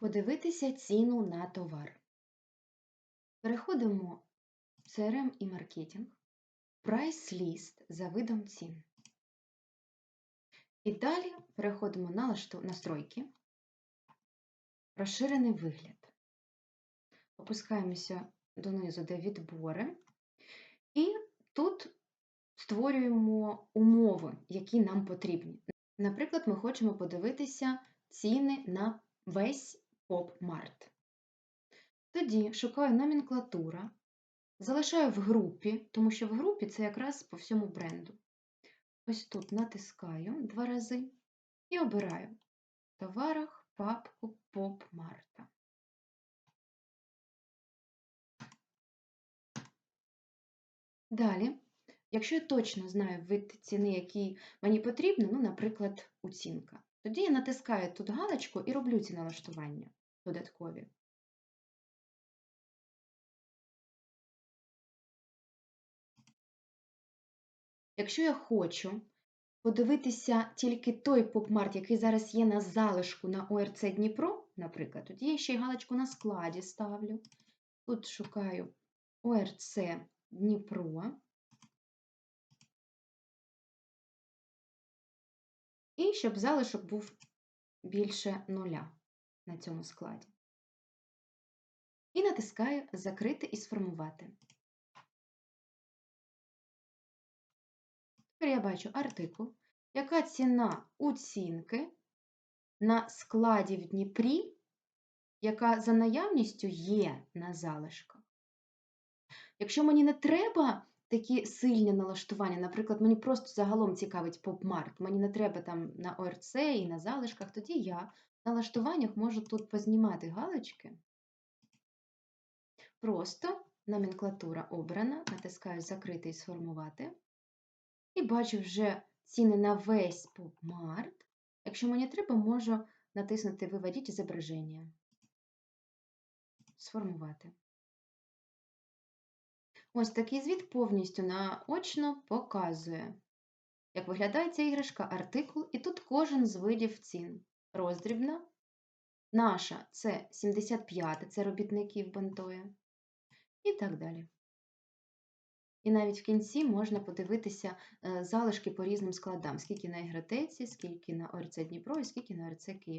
Подивитися ціну на товар. Переходимо в CRM і маркетинг, List за видом цін. І далі переходимо на настройки, розширений вигляд. Опускаємося донизу, де відбори, і тут створюємо умови, які нам потрібні. Наприклад, ми хочемо подивитися ціни на весь поп-март. Тоді шукаю номенклатура, залишаю в групі, тому що в групі це якраз по всьому бренду. Ось тут натискаю два рази і обираю в товарах папку поп-марта. Далі, якщо я точно знаю вид ціни, який мені потрібно, ну, наприклад, оцінка, тоді я натискаю тут галочку і роблю ці налаштування додаткові. Якщо я хочу подивитися тільки той поп-март, який зараз є на залишку на ОРЦ Дніпро, наприклад, тоді я ще й галочку на складі ставлю. Тут шукаю ОРЦ Дніпро. І щоб залишок був більше нуля на цьому складі. І натискаю Закрити і сформувати. Тепер я бачу артикул, яка ціна оцінки на складі в Дніпрі, яка за наявністю є на залишках. Якщо мені не треба такі сильні налаштування, наприклад, мені просто загалом цікавить поп-март, мені не треба там на ОРЦ і на залишках, тоді я в налаштуваннях можу тут познімати галочки. Просто номенклатура обрана, натискаю Закрити і сформувати. І бачу вже ціни на весь поп-март. Якщо мені треба, можу натиснути Виведіть зображення. Сформувати. Ось такий звіт повністю наочно показує, як виглядає ця іграшка, артикул, і тут кожен з видів цін. Роздрібна. Наша це 75, це робітників бантоє. І так далі. І навіть в кінці можна подивитися е, залишки по різним складам, скільки на ігротеці, скільки на ОРЦ Дніпро і скільки на ОРЦ Київ.